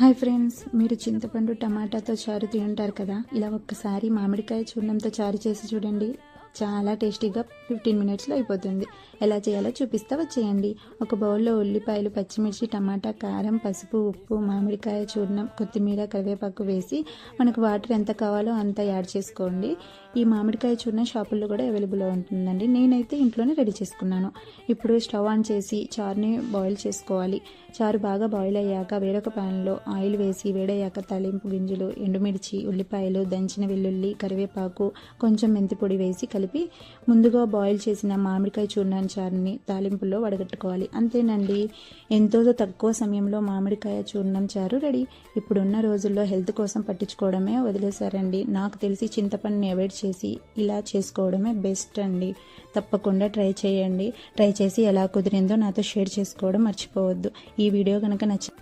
Hi friends మీరు చింతపండు టమాటాతో చారు తింటారు కదా? ఇలా ఒక్కసారి మామిడికాయ చూర్ణంతో చారు చేసి చూడండి. చాలా టేస్టీగా ఫిఫ్టీన్ మినిట్స్లో అయిపోతుంది. ఎలా చేయాలో చూపిస్తా వచ్చేయండి. ఒక బౌల్లో ఉల్లిపాయలు పచ్చిమిర్చి టమాటా కారం పసుపు ఉప్పు మామిడికాయ చూర్ణం కొత్తిమీర కరివేపాకు వేసి మనకు వాటర్ ఎంత కావాలో అంత యాడ్ చేసుకోండి. ఈ మామిడికాయ చూర్ణం షాపుల్లో కూడా అవైలబుల్లో ఉంటుందండి. నేనైతే ఇంట్లోనే రెడీ చేసుకున్నాను. ఇప్పుడు స్టవ్ ఆన్ చేసి చారుని బాయిల్ చేసుకోవాలి. చారు బాగా బాయిల్ అయ్యాక వేరొక ప్యాన్లో ఆయిల్ వేసి వేడయ్యాక తలింపు గింజలు ఎండుమిర్చి ఉల్లిపాయలు దంచిన వెల్లుల్లి కరివేపాకు కొంచెం మెంతి పొడి వేసి కలిపి కలిపి ముందుగా బాయిల్ చేసిన మామిడికాయ చూర్ణాన్ని చారుని తాలింపులో వడగట్టుకోవాలి. అంతేనండి. ఎంతో తక్కువ సమయంలో మామిడికాయ చూర్ణం చారు రెడీ. ఇప్పుడున్న రోజుల్లో హెల్త్ కోసం పట్టించుకోవడమే వదిలేశారండి. నాకు తెలిసి చింతపండుని అవాయిడ్ చేసి ఇలా చేసుకోవడమే బెస్ట్ అండి. తప్పకుండా ట్రై చేయండి. ట్రై చేసి ఎలా కుదిరిందో నాతో షేర్ చేసుకోవడం మర్చిపోవద్దు. ఈ వీడియో కనుక నచ్చి